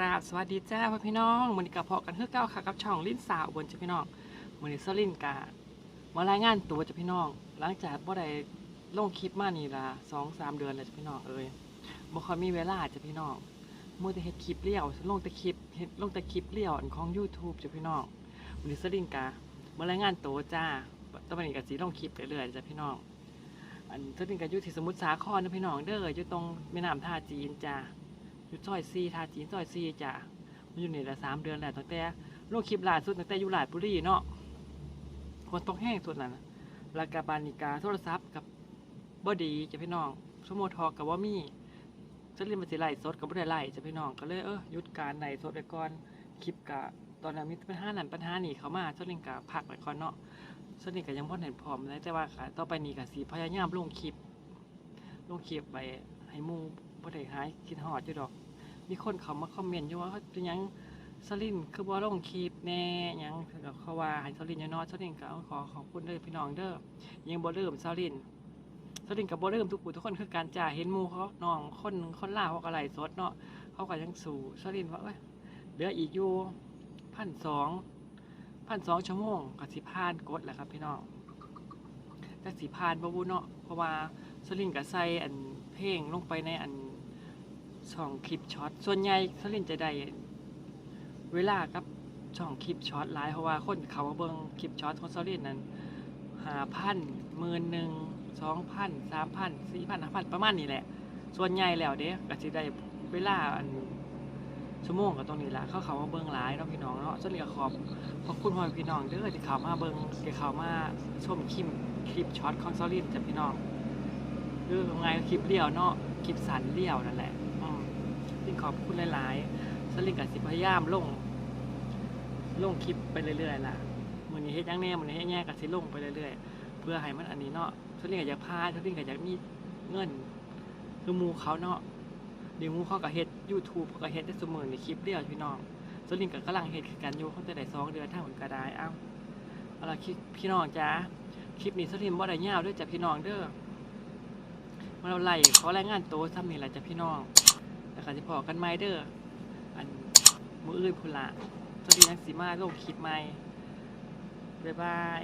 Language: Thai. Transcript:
ราบสวัสดีจ้าพ่อพี่น้องมือนี้กับพอกันเฮือเก้าค่ะกับช่องลิ้นสาวบนจ้าพี่น้องมือนี้สลินกะมารายงานตัวจ้าพี่น้อง หลังจากบ่ได้ลงคลิปมานี่ละสองสามเดือนแล้วจ้าพี่น้องเอ้ยบ่ค่อยมีเวลาจ้าพี่น้องมือแต่เฮ็ดคลิปเลี้ยวลงแต่คลิปเฮ็ดลงแต่คลิปเลี้ยวอันของ YouTube จ้าพี่น้องมือนี้สลินกะมารายงานตัวจ้าตอนนี้ก็สิลงคลิปเรื่อยๆจ้าพี่น้องอันสลินกะอยู่ที่สมุทรสาครนะพี่น้องเด้ออยู่ตรงแม่น้ำท่าจีนจ้า อยู่ซอยซีทาจีนซอยซีจ้ะมันอยู่นี่ละสามเดือนแหล้วตั้งแต่ลงคลิปล่าสุดตั้งแต่อยู่หลาดบุรีเนาะคนตกแห้งสุดนั่นน่ะแล้วกับบานิกาโทรศัพท์กับบอดีจะพี่น้องสมโมทอกับว่ามีจะเรียนมาสิไล่สดกับบ่ได้ไล่จะพี่น้องก็เลยเออหยุดการไล่สดไปก่อนคลิปกะตอนนั้นมีปัญหาหนันปัญหาหนีเขามาสลินกะพักไปก่อนเนาะสลินกะยังบ่เห็นพร้อมเลยแต่ว่าต่อไปนี้ก็สิพยายามลงคลิปลงคลิปไปให้มู บ่ได้หายคิดฮอดอยู่ดอก มีคนเขามาคอมเมนต์อยู่ว่าเขาเป็นหยังสลินคือบ่ลงคลิปแน่หยังก็เขาว่าให้สลินอย่านอนสลินก็ขอขอบคุณเด้อพี่น้องเด้อยังบ่เริ่มสลินสลินก็บ่เริ่มทุกผู้ทุกคนคือการจ่าเห็นหมู่เขาน้องคนคนล่าวเขาก็ไล่สดเนาะเขาก็ยังสู่สลินว่าเอ้ยเหลืออีกอยู่พันสองพันสองชั่วโมงก็สิผ่านกดแหละครับพี่น้องแต่สิผ่านบ่บุเนาะเพราะว่าสลินก็ใส่อันเพลงลงไปในอัน ช่องคลิปช็อตส่วนใหญ่เขาเล่นจะได้เวลากับช่องคลิปช็อตหลายเพราะว่าคนเขามาเบิ่งคลิปช็อตของเขาเล่นนั้นหาพันหมื่นหนึ่งสองพันสามพันสี่พันห้าพันประมาณนี้แหละ ส่วนใหญ่แล้วเด้ก็จะได้เวลาอันชั่วโมงกับตรงนี้ละเขาเขามาเบิ่งหลายเนาะพี่น้องเนาะส่วนนี้ก็ขอบขอบคุณพ่อพี่น้องเด้อที่เขามาเบิ่งที่เขามาชมคลิปคลิปช็อตของซอลินจ้ะพี่น้องคือไงคลิปเลี้ยวเนาะคลิปสันเลี้ยวนั่นแหละ อืมสิ่งขอบคุณหลายๆสลิงกับสิพยายามลง ลงคลิปไปเรื่อยๆล่ะมือนี้เฮ็ดยังแน่มือนี้เฮ็ดแย่กับสิลงไปเรื่อยๆ เพื่อให้มันอันนี้เนาะสลิงก็อยากพาสลิงก็อยากมีเงิน คือมูเขาเนาะเดี๋ยวมูเขาก็เฮ็ด YouTube เขาก็เฮ็ดได้เสมอในคลิปเดียวพี่น้องสลิงก็กำลังเฮ็ดคือกันอยู่เขาจะได้สองเดือนทาเหมือนก็ไดเอ้าเอาละคลิปพี่น้องจ้าคลิปนี้สลิงบ่ได้ยาวด้วยจ้ะพี่น้องเด้อมาเราไล่ขอรายงานโตซ้ำนี่แหละจ้ะพี่น้อง ค่ะจะพอกันไหมเด้ออันมืออื่นพุ่นละสวัสดีนักสีมาโลกคิดไหม่บ๊ายบาย